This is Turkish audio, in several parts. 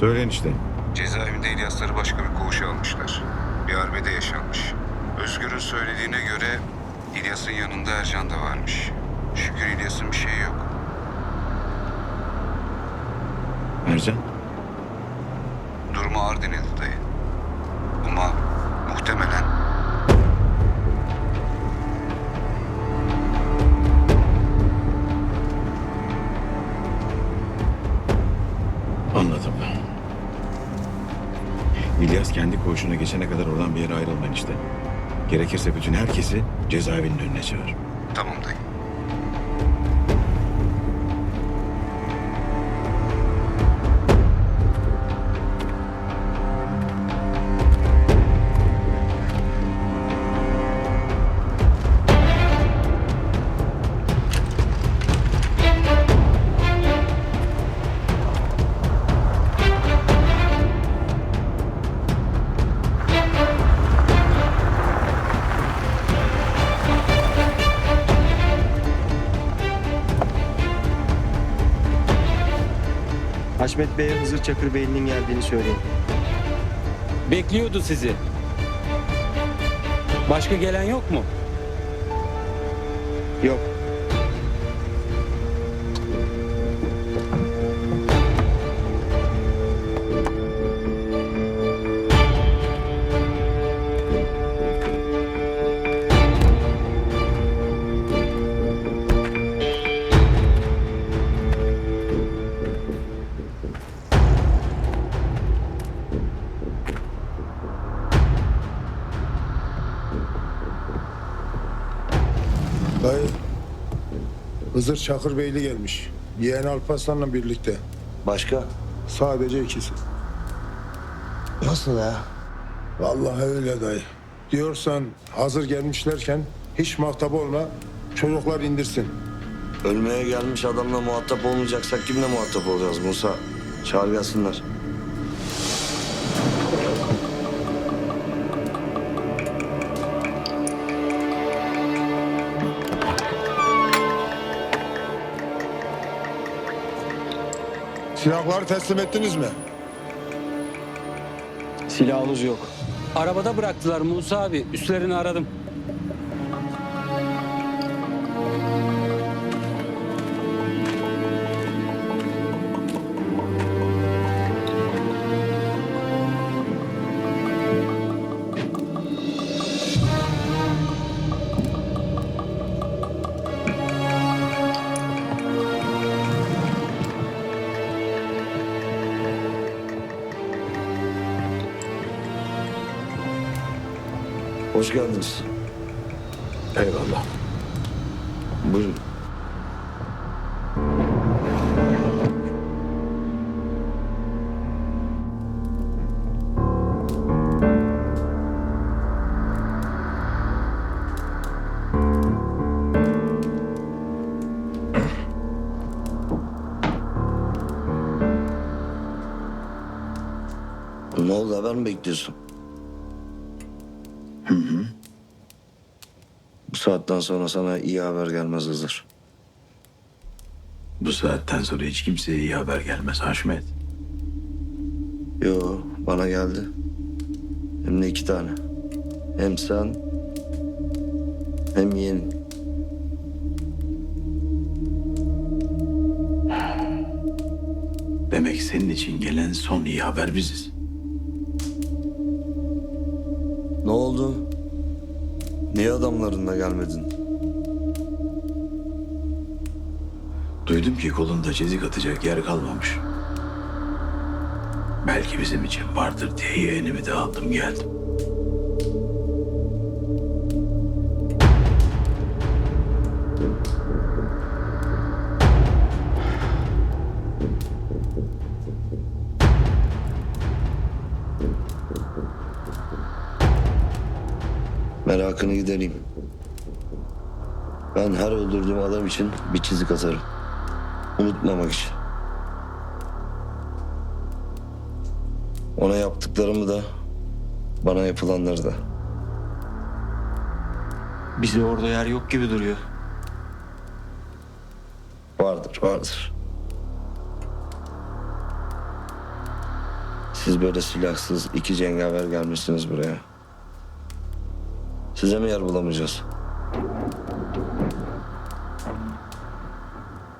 Söyleyin işte. Cezaevinde İlyasları başka bir koğuşa almışlar. Bir arbede yaşanmış. Özgür'ün söylediğine göre İlyas'ın yanında Ercan da varmış. Şükür İlyas'ın bir şeyi yok. Ercan. Durumu ağır denildi dayı. Koğuşuna geçene kadar oradan bir yere ayrılmayın işte. Gerekirse bütün herkesi cezaevinin önüne çağır. tamam dayı. Haşmet Bey'e Hızır Çakır Bey'inin geldiğini söyleyin. Bekliyordu sizi. Başka gelen yok mu? Yok. Hızır Çakır Beyli gelmiş. Yeğen Alparslan'la birlikte. Başka? Sadece ikisi. Nasıl ya? Vallahi öyle dayı. Diyorsan hazır gelmişlerken hiç muhatap olma. Çocuklar indirsin. Ölmeye gelmiş adamla muhatap olmayacaksak kimle muhatap olacağız Musa? Çağır gelsinler. Silahları teslim ettiniz mi? Silahımız yok. Arabada bıraktılar Musa abi. Üstlerini aradım. Hoş geldiniz. Eyvallah. Buyurun. Ne oldu haber mi bekliyorsun? Saatten sonra sana iyi haber gelmez Hızır. Bu saatten sonra hiç kimseye iyi haber gelmez Haşmet. Yo bana geldi. Hem de iki tane. Hem sen hem yeğenin. Demek senin için gelen son iyi haber biziz. Ne oldu? Niye adamlarınla gelmedin? Duydum ki kolunda çizik atacak yer kalmamış. Belki bizim için vardır diye yeğenimi de aldım geldim. Merakını gidereyim. Ben her öldürdüğüm adam için bir çizik atarım. Unutmamak için. Ona yaptıklarımı da bana yapılanları da. Bize orada yer yok gibi duruyor. Vardır, vardır. Siz böyle silahsız iki cengaver gelmişsiniz buraya. Size mi yer bulamayacağız?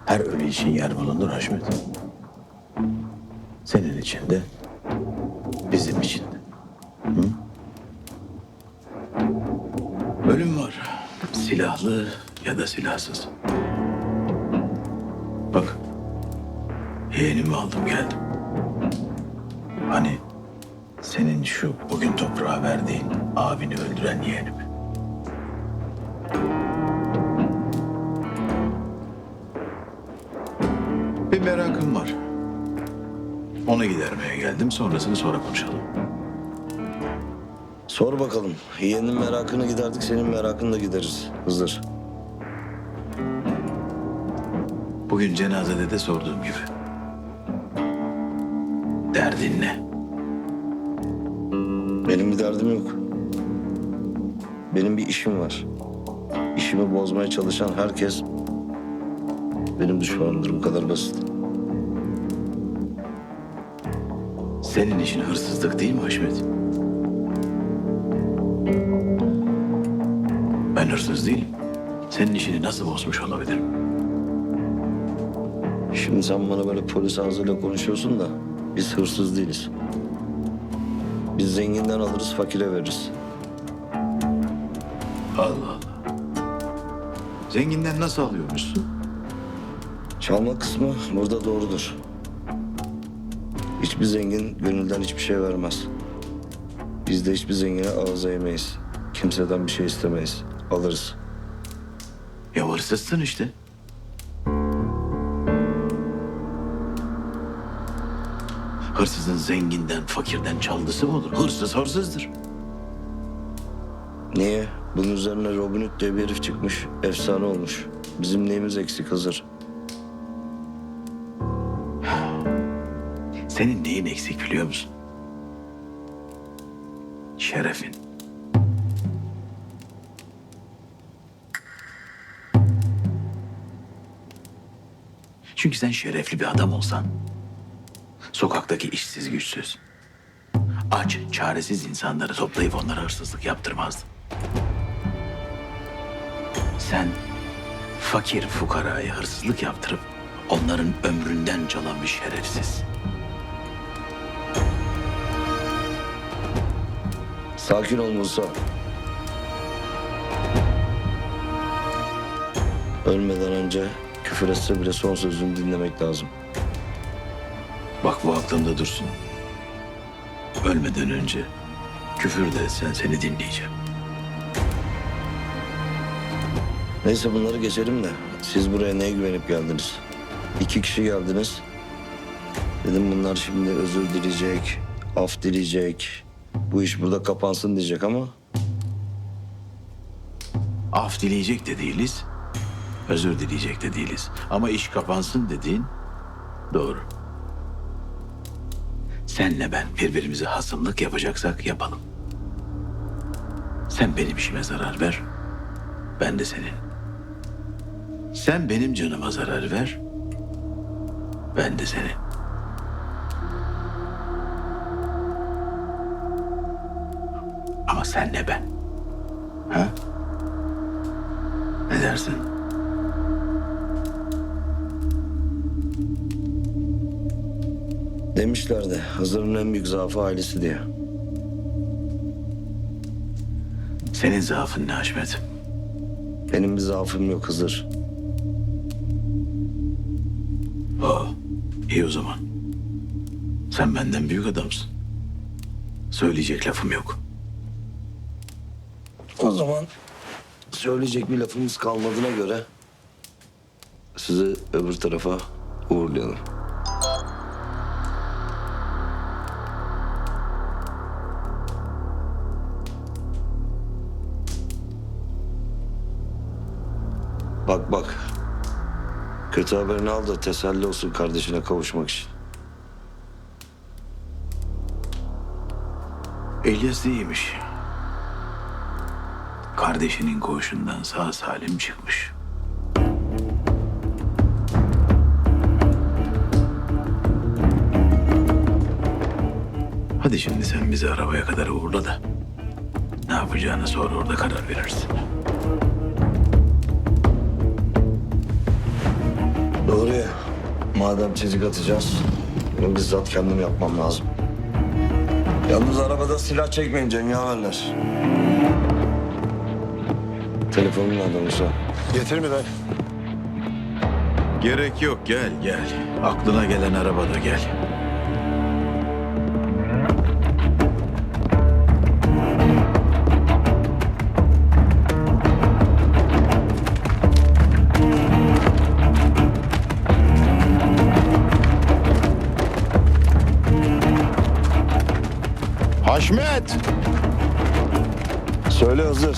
Her ölü için yer bulunur Haşmet. Senin için de, bizim için de. Hı? Ölüm var. Silahlı ya da silahsız. Bak. Yeğenimi aldım geldim. Hani senin şu bugün toprağa verdiğin abini öldüren yeğenimi. Onu gidermeye geldim. Sonrasını sonra konuşalım. Sor bakalım. Yeğenin merakını giderdik, senin merakını da gideriz Hızır. Bugün cenazede de sorduğum gibi. Derdin ne? Benim bir derdim yok. Benim bir işim var. İşimi bozmaya çalışan herkes benim düşmanımdır. Bu kadar basit. Senin işin hırsızlık değil mi Haşmet? Ben hırsız değilim. Senin işini nasıl bozmuş olabilirim? Şimdi sen bana böyle polis ağzıyla konuşuyorsun da biz hırsız değiliz. Biz zenginden alırız, fakire veririz. Allah Allah. Zenginden nasıl alıyormuşsun? Çalma kısmı burada doğrudur. Hiçbir zengin gönülden hiçbir şey vermez. Biz de hiçbir zengine ağız eğmeyiz. Kimseden bir şey istemeyiz. Alırız. Ya hırsızsın işte. Hırsızın zenginden, fakirden çaldısı mı olur? Hırsız hırsızdır. Niye? Bunun üzerine Robin Hood diye bir herif çıkmış. Efsane olmuş. Bizim neyimiz eksik hazır. Senin neyin eksik biliyor musun? Şerefin. Çünkü sen şerefli bir adam olsan, sokaktaki işsiz güçsüz, aç, çaresiz insanları toplayıp onlara hırsızlık yaptırmazdın. Sen fakir fukaraya hırsızlık yaptırıp onların ömründen çalan bir şerefsiz. Sakin ol Musa. Ölmeden önce küfür etse bile son sözünü dinlemek lazım. Bak bu aklımda dursun. Ölmeden önce küfür de etsen seni dinleyeceğim. Neyse bunları geçelim de siz buraya neye güvenip geldiniz? İki kişi geldiniz. Dedim bunlar şimdi özür dileyecek, af dileyecek. Bu iş burada kapansın diyecek ama Af dileyecek de değiliz, özür dileyecek de değiliz. Ama iş kapansın dediğin doğru. Senle ben birbirimize hasımlık yapacaksak yapalım. Sen benim işime zarar ver, ben de senin. Sen benim canıma zarar ver, ben de senin. Senle ben. Ha? Ne dersin? demişlerdi Hızır'ın en büyük zaafı ailesi diye. Senin zaafın ne Haşmet? Benim bir zaafım yok Hızır. Aa, iyi o zaman. Sen benden büyük adamsın. Söyleyecek lafım yok. O zaman söyleyecek bir lafımız kalmadığına göre sizi öbür tarafa uğurlayalım. Bak bak. Kötü haberini al da teselli olsun kardeşine kavuşmak için. İlyas iyiymiş. Kardeşinin koğuşundan sağ salim çıkmış. Hadi şimdi sen bizi arabaya kadar uğurla da. Ne yapacağını sonra orada karar verirsin. Doğru ya. Madem çizik atacağız, bunu bizzat kendim yapmam lazım. Yalnız arabada silah çekmeyin cengaverler. Telefonun nerede Musa? Getir mi dayı? Gerek yok gel gel. Aklına gelen arabada gel. Haşmet! Söyle hazır.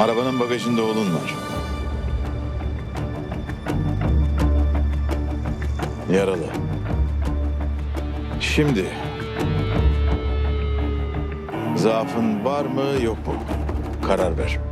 Arabanın bagajında oğlun var. Yaralı. Şimdi zaafın var mı yok mu? Karar ver.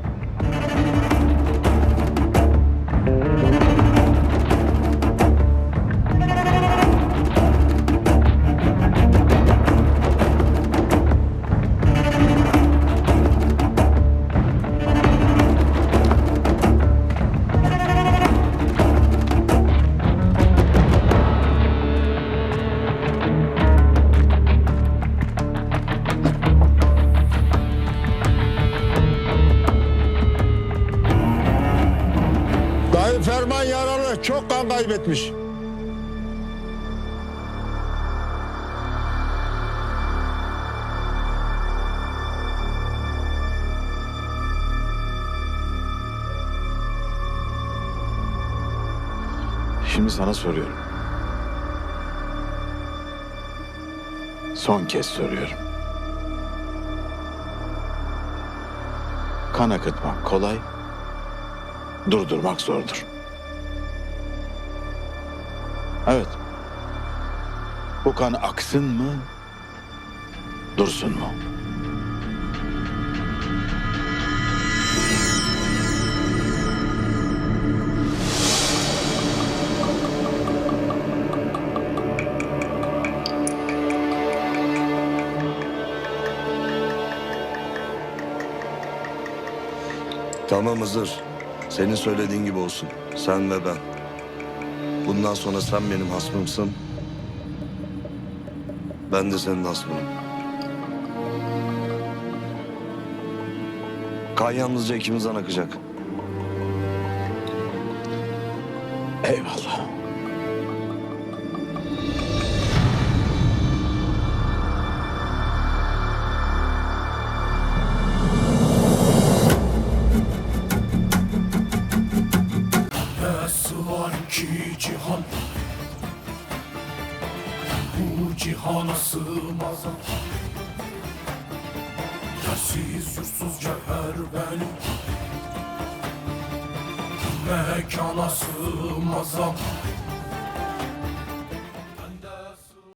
Kaybetmiş. Şimdi sana soruyorum. Son kez soruyorum. Kan akıtmak kolay, durdurmak zordur. Evet. Bu kan aksın mı, dursun mu? Tamam hazır. Senin söylediğin gibi olsun. Sen ve ben. Bundan sonra sen benim hasmımsın. Ben de senin hasmınım. Kan yalnızca ikimizden akacak. Eyvallah. Cihana sığmaz Yersiz yursuz cevher benim. Mekana sığmaz